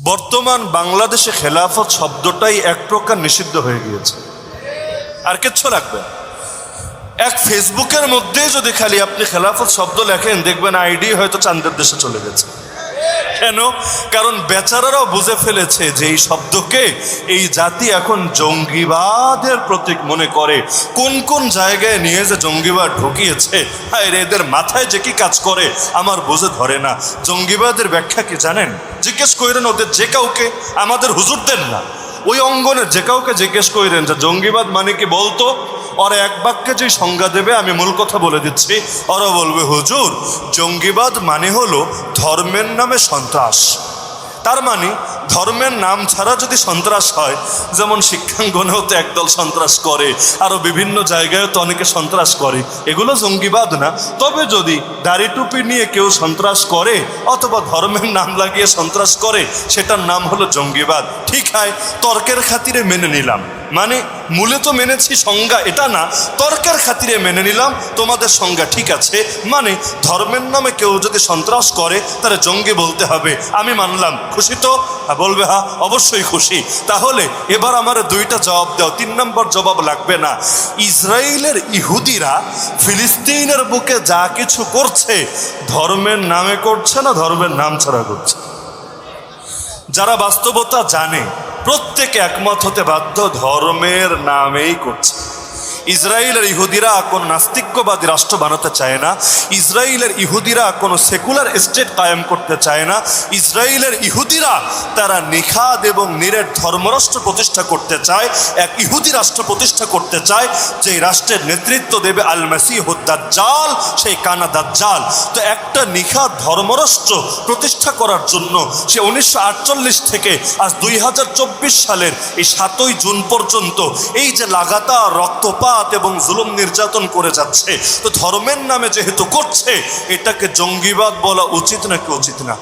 বর্তমান বাংলাদেশে খেলাফত শব্দটাই এক প্রকার নিষিদ্ধ হয়ে গিয়েছে। আর কিচ্ছু লাগবে এক ফেসবুকের মধ্যে যদি খালি আপনি খেলাফত শব্দ লেখেন, দেখবেন আইডি হয়তো চান্দের দেশে চলে গেছে। কেন? কারণ বেচারারাও বুঝে ফেলেছে যে এই শব্দকে এই জাতি এখন জঙ্গিবাদের প্রতীক মনে করে। কোন কোন জায়গায় নিয়ে যে জঙ্গিবাদ ঢুকিয়েছে? হায় রে, এদের মাথায় যে কি কাজ করে আমার বুঝে ধরে না। জঙ্গিবাদের ব্যাখ্যা কি জানেন? জিজ্ঞেস করেন ওদের যে কাউকে আমাদের হুজুরদের না। ওই অঙ্গনে যে কাউকে জিজ্ঞেস করেন যে জঙ্গিবাদ মানে কি বলতো? ওরা এক বাক্যে যে সংজ্ঞা দেবে, আমি মূল কথা বলে দিচ্ছি। ওরা বলবে, হুজুর, জঙ্গিবাদ মানে হলো ধর্মের নামে সন্ত্রাস। তার মানে ধর্মের নাম ছাড়া যদি সন্ত্রাস হয়, যেমন শিক্ষাঙ্গনেও তো একদল সন্ত্রাস করে আরও বিভিন্ন জায়গায় তো অনেকে সন্ত্রাস করে। এগুলো জঙ্গিবাদ না। তবে যদি দাড়ি টুপি নিয়ে কেউ সন্ত্রাস করে, অথবা ধর্মের নাম লাগিয়ে সন্ত্রাস করে, সেটার নাম হলো জঙ্গিবাদ। ঠিক হয়, তর্কের খাতিরে মেনে নিলাম। মানে মূলে তো মেনেছি সংজ্ঞা এটা না তর্কের খাতিরে মেনে নিলাম তোমাদের সংজ্ঞা ঠিক আছে। মানে ধর্মের নামে কেউ যদি সন্ত্রাস করে তাহলে জঙ্গি বলতে হবে। আমি মানলাম। খুশি তো? হ্যাঁ, বলবে হ্যাঁ অবশ্যই খুশি। তাহলে এবার আমার দুইটা জবাব দাও। তিন নম্বর জবাব লাগবে না। ইসরায়েলের ইহুদিরা ফিলিস্তিনের বুকে যা কিছু করছে ধর্মের নামে করছে না ধর্মের নাম ছাড়া করছে? যারা বাস্তবতা জানে প্রত্যেকে একমত হতে বাধ্য ধর্মের নামেই করছে। ইসরায়েলের ইহুদিরা কোন নাস্তিক্যবাদী রাষ্ট্র বানাতে চায় না, ইসরায়েলের ইহুদিরা কোনো সেকুলার স্টেট কায়েম করতে চায় না, ইসরায়েলের ইহুদিরা তারা নিখাদ এবং নিরেট ধর্মরাষ্ট্র প্রতিষ্ঠা করতে চায়, এক ইহুদি রাষ্ট্র প্রতিষ্ঠা করতে চায়, যে রাষ্ট্রের নেতৃত্ব দেবে আল দাজ্জাল, সেই কানা দাজ্জাল। তো একটা নিখাদ ধর্মরাষ্ট্র প্রতিষ্ঠা করার জন্য সে উনিশশো আটচল্লিশ থেকে আজ দুই হাজার চব্বিশ সালের এই সাতই জুন পর্যন্ত এই যে লাগাতার রক্তপাত এবং জুলুম নির্যাতন করে যাচ্ছে। তো ধর্মের নামে যেহেতু করছে, এটাকে জঙ্গিবাদ বলা উচিত নাকি উচিত না?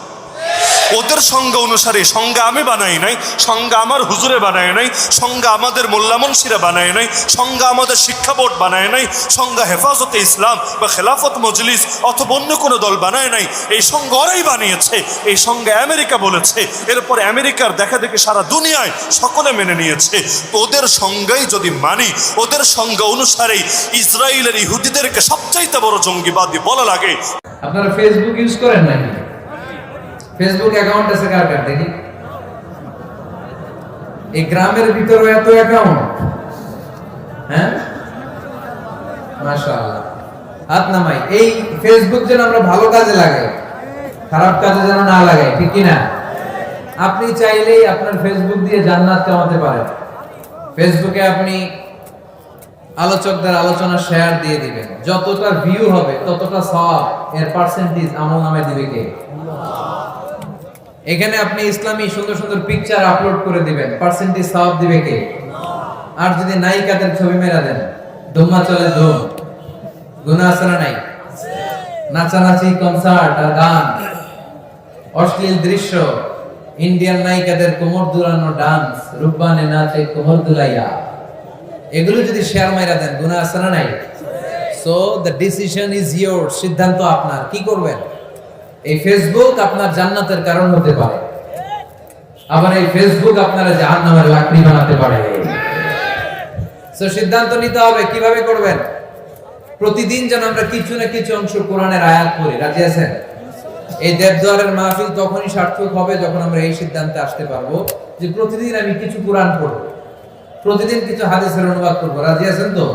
ওদের সংজ্ঞা অনুসারে সংজ্ঞা আমি বানাই নাই, সংজ্ঞা আমার হুজুরে বানায় নাই, সংজ্ঞা আমাদের মোল্লামনসিরা বানায় নাই, সংজ্ঞা আমাদের শিক্ষা বোর্ড বানায় নাই, সংজ্ঞা হেফাজতে ইসলাম বা খেলাফত মজলিস অথবা অন্য কোনো দল বানায় নাই। এই সংজ্ঞা ওরাই বানিয়েছে, এই সংজ্ঞা আমেরিকা বলেছে। এরপরে আমেরিকার দেখা দেখে সারা দুনিয়ায় সকলে মেনে নিয়েছে। ওদের সংজ্ঞাই যদি মানি, ওদের সংজ্ঞা অনুসারেই ইসরায়েলের ইহুদিদেরকে সবচাইতে বড় জঙ্গিবাদী বলা লাগে। আপনারা ফেসবুক ইউজ করেন নাকি? ফেসবুক অ্যাকাউন্ট আছে কার কার, দেখি। এই গ্রামের ভিতরে এত অ্যাকাউন্ট হ্যাঁ? মাশাআল্লাহ। হাত নামাই। এই ফেসবুক যেন আমরা ভালো কাজে লাগাই, খারাপ কাজে যেন না লাগাই, ঠিক কি না? আপনি চাইলেই আপনার ফেসবুক দিয়ে জান্নাত কামাতে পারেন। ফেসবুকে আপনি আলোচকদের আলোচনা শেয়ার দিয়ে দিবেন। যতটা ভিউ হবে, ততটা সওয়াব এর পার্সেন্টেজ আমল নামে দিবে কে? এখানে আপনি ইসলামী সুন্দর সুন্দর পিকচার আপলোড করে দিবেন। পার্সেন্টেজ সওয়াব দিবে কে? আর যদি নায়িকাদের ছবি মেরা দেন? দুম্মা চলে ধুম। গুনাহ আছে না নাই? নাচানাচি কনসার্ট আর গান। অশ্লীল দৃশ্য। ইন্ডিয়ান নায়িকাদের কোমর দুলানো ডান্স রূপবানে নাচে কোমর দুলাইয়া। এগুলো যদি শেয়ার মাইরা দেন, গুনাহ আছে না নাই? So the decision is your সিদ্ধান্ত আপনার। কি করবেন? এই ফেসবুক আপনার জান্নাতের কারণ হতে পারে। আবার এই ফেসবুক আপনারা জাহান্নামের লাকড়ি বানাতে পারে। সো সিদ্ধান্ত নিতে হবে, কীভাবে করবেন? প্রতিদিন যেন আমরা কিছু না কিছু অংশ কোরআনের আয়াত পড়ি। রাজি আছেন? এই দেবদুয়ারের মাহফিল তখনই সার্থক হবে যখন আমরা এই সিদ্ধান্তে আসতে পারব যে প্রতিদিন আমি কিছু কোরআন পড়ব। প্রতিদিন কিছু হাদিসের অনুবাদ করব। রাজি আছেন তো?